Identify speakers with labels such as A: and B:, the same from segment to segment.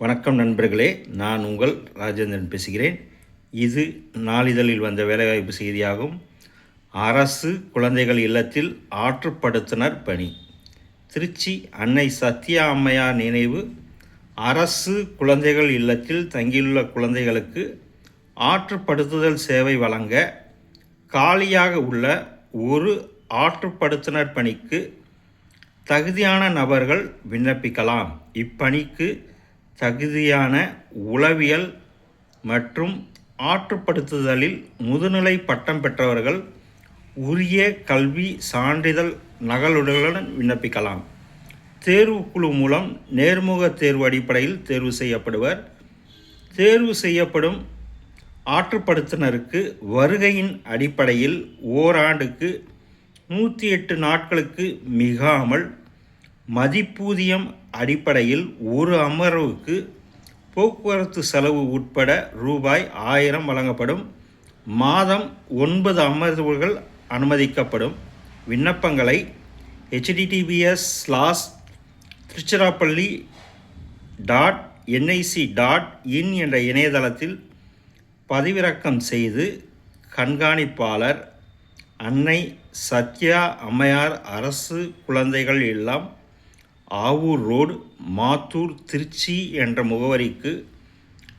A: வணக்கம் நண்பர்களே நான் உங்கள் ராஜேந்திரன் பேசுகிறேன். இது நாளிதழில் வந்த வேலைவாய்ப்பு செய்தியாகும். அரசு குழந்தைகள் இல்லத்தில் ஆற்றுப்படுத்துனர் பணி. திருச்சி அன்னை சத்யா அம்மையார் நினைவு அரசு குழந்தைகள் இல்லத்தில் தங்கியுள்ள குழந்தைகளுக்கு ஆற்றுப்படுத்துதல் சேவை வழங்க காலியாக உள்ள ஒரு ஆற்றுப்படுத்துனர் பணிக்கு தகுதியான நபர்கள் விண்ணப்பிக்கலாம். இப்பணிக்கு தகுதியான உளவியல் மற்றும் ஆற்றுப்படுத்துதலில் முதுநிலை பட்டம் பெற்றவர்கள் உரிய கல்வி சான்றிதழ் நகலுடன் விண்ணப்பிக்கலாம். தேர்வுக்குழு மூலம் நேர்முக தேர்வு அடிப்படையில் தேர்வு செய்யப்படுவர். தேர்வு செய்யப்படும் ஆற்றுப்படுத்துனருக்கு வருகையின் அடிப்படையில் ஓராண்டுக்கு நூற்றி எட்டு நாட்களுக்கு மிகாமல் மதிப்பூதியம் அடிப்படையில் ஒரு அமர்வுக்கு போக்குவரத்து செலவு உட்பட ரூபாய் ஆயிரம் வழங்கப்படும். மாதம் ஒன்பது அமர்வுகள் அனுமதிக்கப்படும். விண்ணப்பங்களை HTTPS slash Tiruchirappalli dot NIC dot in என்ற இணையதளத்தில் பதிவிறக்கம் செய்து கண்காணிப்பாளர் அன்னை சத்யா அம்மையார் அரசு குழந்தைகள் இல்லம் ஆவூர் ரோடு மாத்தூர் திருச்சி என்ற முகவரிக்கு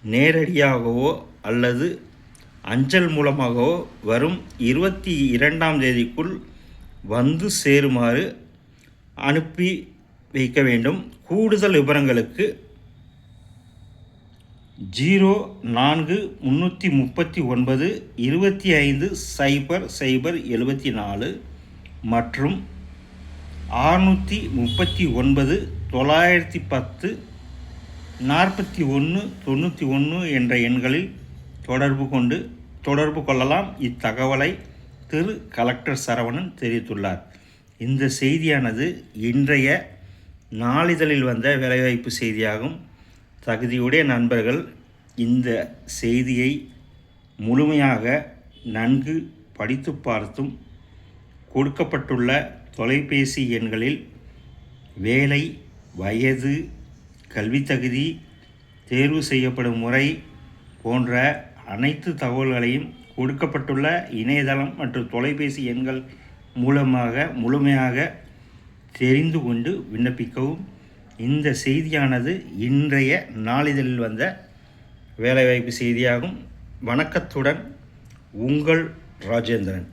A: நேரடியாகவோ அல்லது அஞ்சல் மூலமாகவோ வரும் இருபத்தி இரண்டாம் தேதிக்குள் வந்து சேருமாறு அனுப்பி வைக்க வேண்டும். கூடுதல் விவரங்களுக்கு ஜீரோ நான்கு முந்நூற்றி முப்பத்தி ஒன்பது இருபத்தி ஐந்து சைபர் சைபர் எழுபத்தி நாலு மற்றும் ஆறுநூற்றி முப்பத்தி ஒன்பது தொள்ளாயிரத்தி பத்து நாற்பத்தி ஒன்று தொண்ணூற்றி ஒன்று என்ற எண்களில் தொடர்பு கொண்டு தொடர்பு கொள்ளலாம். இத்தகவலை திரு கலெக்டர் சரவணன் தெரிவித்துள்ளார். இந்த செய்தியானது இன்றைய நாளிதழில் வந்த வேலைவாய்ப்பு செய்தியாகும். தகுதியுடைய நண்பர்கள் இந்த செய்தியை முழுமையாக நன்கு படித்து பார்த்தும் கொடுக்கப்பட்டுள்ள தொலைபேசி எண்களில் வேலை வயது கல்வித்தகுதி தேர்வு செய்யப்படும் முறை போன்ற அனைத்து தகவல்களையும் கொடுக்கப்பட்டுள்ள இணையதளம் மற்றும் தொலைபேசி எண்கள் மூலமாக முழுமையாக தெரிந்து கொண்டு விண்ணப்பிக்கவும். இந்த செய்தியானது இன்றைய நாளிதழில் வந்த வேலைவாய்ப்பு செய்தியாகும். வணக்கத்துடன் உங்கள் ராஜேந்திரன்.